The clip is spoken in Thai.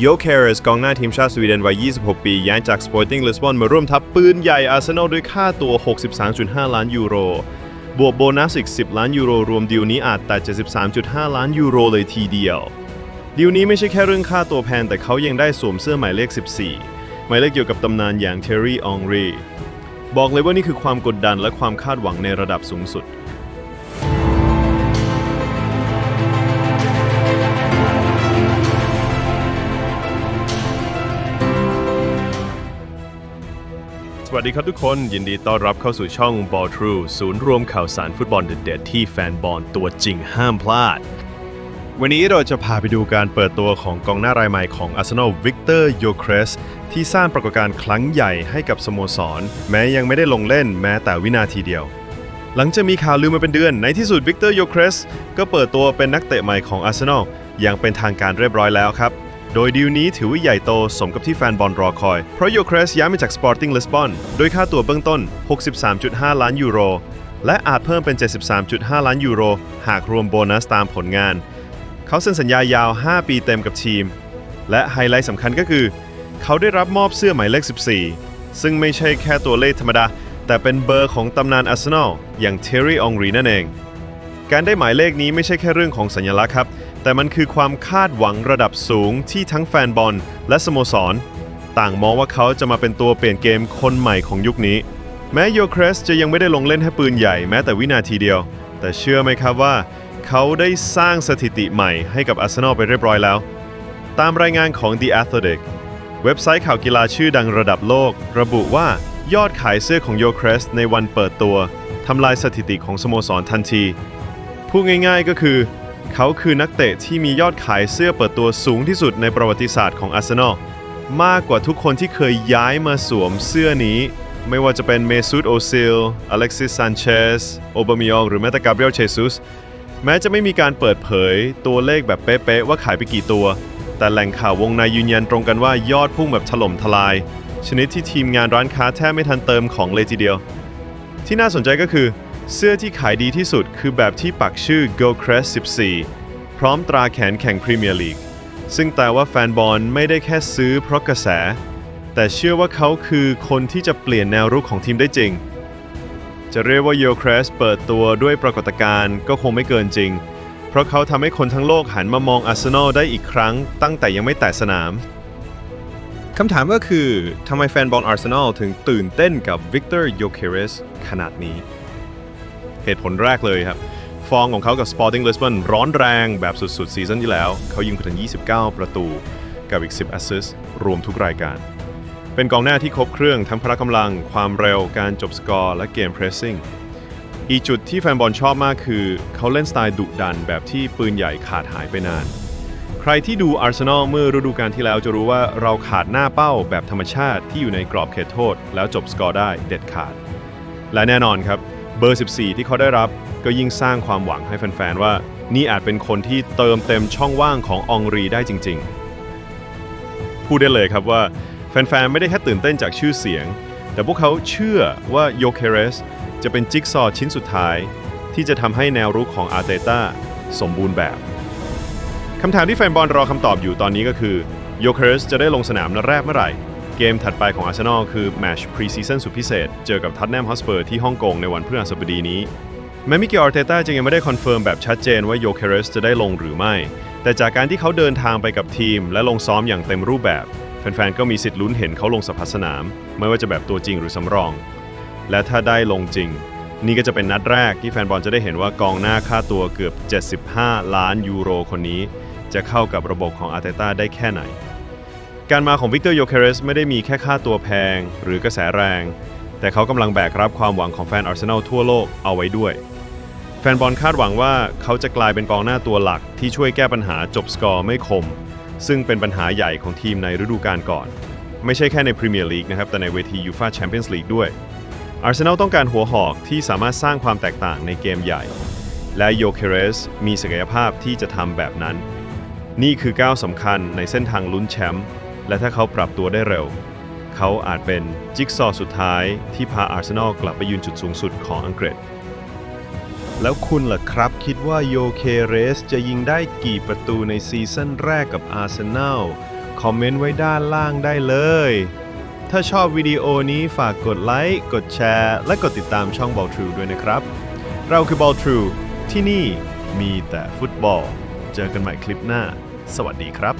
โยเคเรสกองหน้าทีมชาติสวีเดนวัย 26 ปีย้ายจาก Sporting Lisbon มาร่วมทัพปืนใหญ่อาร์เซนอลด้วยค่าตัว 63.5 ล้านยูโร บวกโบนัสอีก 10 ล้านยูโร รวมดีลนี้อาจแต่ 73.5 ล้านยูโรเลยทีเดียว ดีลนี้ไม่ใช่แค่เรื่องค่าตัวแพงแต่เขายังได้สวมเสื้อหมายเลข 14 หมายเลขเกี่ยวกับตำนานอย่างเทอร์รี่องรี บอกเลยว่านี่คือความกดดันและความคาดหวังในระดับสูงสุด วัสดีครับทุกคน ยินดีต้อนรับเข้าสู่ช่อง Ball True ศูนย์รวมข่าวสารฟุตบอลเด็ดๆที่แฟนบอลตัวจริงห้ามพลาด วันนี้เราจะพาไปดูการเปิดตัวของกองหน้ารายใหม่ของ Arsenal Victor y o k r e s ที่สร้างปรากฏการณ์ครั้งใหญ่ให้กับสโมสร แม้ยังไม่ได้ลงเล่นแม้แต่วินาทีเดียว หลังจากมีข่าวลือมาเป็นเดือน ในที่สุดวิกเตอร์โยเครสก็เปิดตัวเป็นนักเตะใหม่ของอาร์เซนอลอย่างเป็นทางการเรียบร้อยแล้วครับ โดยดีลนี้ถือว่าใหญ่โตสมกับที่แฟนบอลรอคอย เพราะโยเครสย้ายมาจาก Sporting Lisbon โดยค่าตัวเบื้องต้น 63.5 ล้านยูโร และอาจเพิ่มเป็น 73.5 ล้านยูโร หากรวมโบนัสตามผลงาน เขาเซ็นสัญญายาว 5 ปีเต็มกับทีม และไฮไลท์สำคัญก็คือ เขาได้รับมอบเสื้อหมายเลข 14 ซึ่งไม่ใช่แค่ตัวเลขธรรมดา แต่เป็นเบอร์ของตำนานอาร์เซนอลอย่างเทอร์รี่องรีนั่นเอง การได้หมายเลขนี้ไม่ใช่แค่เรื่องของสัญลักษณ์ครับ แต่มันคือความคาดหวังระดับสูงที่ทั้งแฟนบอลและสโมสร ต่างมองว่าเขาจะมาเป็นตัวเปลี่ยนเกมคนใหม่ของยุคนี้ แม้โยเครสจะยังไม่ได้ลงเล่นให้ปืนใหญ่แม้แต่วินาทีเดียว แต่เชื่อไหมครับว่า เขาได้สร้างสถิติใหม่ให้กับอาร์เซนอลไปเรียบร้อยแล้ว ตามรายงานของ The Athletic เว็บไซต์ข่าวกีฬาชื่อดังระดับโลก ระบุว่ายอดขายเสื้อของโยเครสในวันเปิดตัวทำลายสถิติของสโมสรทันที พูดง่ายๆก็คือ เขาคือนักเตะที่มียอดขายเสื้อเปิดตัวสูงที่สุดในประวัติศาสตร์ของอาร์เซนอลมากกว่าทุกคนที่เคยย้ายมาสวมเสื้อนี้ ไม่ว่าจะเป็นเมซูตโอซิล อเล็กซิสซานเชส โอบามายอง หรือแม้แต่กาเบรียลเชซุส แม้จะไม่มีการเปิดเผยตัวเลขแบบเป๊ะๆว่าขายไปกี่ตัว แต่แหล่งข่าววงในยืนยันตรงกันว่ายอดพุ่งแบบถล่มทลาย ชนิดที่ทีมงานร้านค้าแทบไม่ทันเติมของเลยทีเดียว ที่น่าสนใจก็คือ เสื้อที่ขายดีที่สุดคือแบบที่ปักชื่อ Go Crest 14 พร้อมตราแขนแข่งพรีเมียร์ลีก ซึ่งแต่ว่าแฟนบอลไม่ได้แค่ซื้อเพราะกระแส แต่เชื่อว่าเขาคือคนที่จะเปลี่ยนแนวรุกของทีมได้จริง จะเรียกว่าโยเครสเปิดตัวด้วยปรากฏการณ์ก็คงไม่เกินจริง เพราะเขาทำให้คนทั้งโลกหันมามองอาร์เซนอลได้อีกครั้ง ตั้งแต่ยังไม่แตะสนามคำถามก็คือทำไมแฟนบอลอาร์เซนอลถึงตื่นเต้นกับวิกเตอร์โยเคเรสขนาดนี้ เหตุผลแรกเลยครับ ฟอร์มของเขากับ Sporting Lisbon ร้อนแรงแบบสุดๆ ซีซั่นที่แล้ว เขายิงไปถึง 29 ประตูกับอีก 10 แอสซิสต์รวมทุกรายการ เป็นกองหน้าที่ครบเครื่องทั้งพละกำลัง ความเร็วการจบสกอร์และเกมเพรสซิ่งอีกจุดที่แฟนบอลชอบมากคือ เขาเล่นสไตล์ดุดันแบบที่ปืนใหญ่ขาดหายไปนาน ใครที่ดูอาร์เซนอลเมื่อฤดูกาลที่แล้วจะรู้ว่าเราขาดหน้าเป้าแบบธรรมชาติที่อยู่ในกรอบเขตโทษ แล้วจบสกอร์ได้เด็ดขาด และแน่นอนครับ เบอร์ 14 ที่เขาได้รับก็ยิ่งสร้างความหวังให้แฟนๆ ว่า นี่อาจเป็นคนที่เติมเต็มช่องว่างขององรีได้จริงๆ พูดได้เลยครับว่า แฟนๆ ไม่ได้แค่ตื่นเต้นจากชื่อเสียง แต่พวกเขาเชื่อว่าโยเคเรสจะเป็นจิ๊กซอว์ชิ้นสุดท้าย ที่จะทำให้แนวรุกของอาร์เตต้าสมบูรณ์แบบคำถามที่แฟนบอลรอคำตอบอยู่ตอนนี้ก็คือโยเคเรสจะได้ลงสนามนัดแรกเมื่อไหร่ เกมถัดไปของอาร์เซนอลคือแมตช์พรีซีซั่นสุดพิเศษ เจอกับทัตแนมฮอสเปอร์ที่ฮ่องกงในวันพฤหัสบดีนี้ แม้มิเกลอาร์เตต้าจะยังไม่ได้คอนเฟิร์มแบบชัดเจนว่าโยเคเรสจะได้ลงหรือไม่ แต่จากการที่เขาเดินทางไปกับทีม และลงซ้อมอย่างเต็มรูปแบบ แฟนๆ ก็มีสิทธิ์ลุ้นเห็นเขาลงสภาสนาม ไม่ว่าจะแบบตัวจริงหรือสำรอง และถ้าได้ลงจริง นี่ก็จะเป็นนัดแรกที่แฟนบอลจะได้เห็นว่ากองหน้าค่าตัวเกือบ 75 ล้านยูโรคนนี้ จะเข้ากับระบบของอาร์เตต้าได้แค่ไหน การมาของวิกเตอร์โยเคเรสไม่ได้มีแค่ค่าตัวแพง หรือกระแสแรง แต่เขากำลังแบกรับความหวังของแฟนอาร์เซนอลทั่วโลกเอาไว้ด้วย แฟนบอลคาดหวังว่าเขาจะกลายเป็นกองหน้าตัวหลักที่ช่วยแก้ปัญหาจบสกอร์ไม่คม ซึ่งเป็นปัญหาใหญ่ของทีมในฤดูกาลก่อน ไม่ใช่แค่ในพรีเมียร์ลีกนะครับแต่ในเวทียูฟาแชมเปี้ยนส์ลีกด้วยอาร์เซนอลต้องการหัวหอกที่สามารถสร้างความแตกต่างในเกมใหญ่ และโยเคเรสมีศักยภาพที่จะทำแบบนั้น นี่คือก้าวสำคัญในเส้นทางลุ้นแชมป์ และถ้าเขาปรับตัวได้เร็ว เขาอาจเป็นจิ๊กซอว์สุดท้ายที่พาอาร์เซนอลกลับไปยืนจุดสูงสุดของอังกฤษ แล้วคุณล่ะครับคิดว่าโยเคเรสจะยิงได้กี่ประตูในซีซั่นแรกกับอาร์เซนอลคอมเมนต์ไว้ด้านล่างได้เลย ถ้าชอบวิดีโอนี้ฝากกดไลค์ กดแชร์ และกดติดตามช่อง Ball True ด้วยนะครับ เราคือ Ball True ที่นี่มีแต่ฟุตบอล เจอกันใหม่คลิปหน้า สวัสดีครับ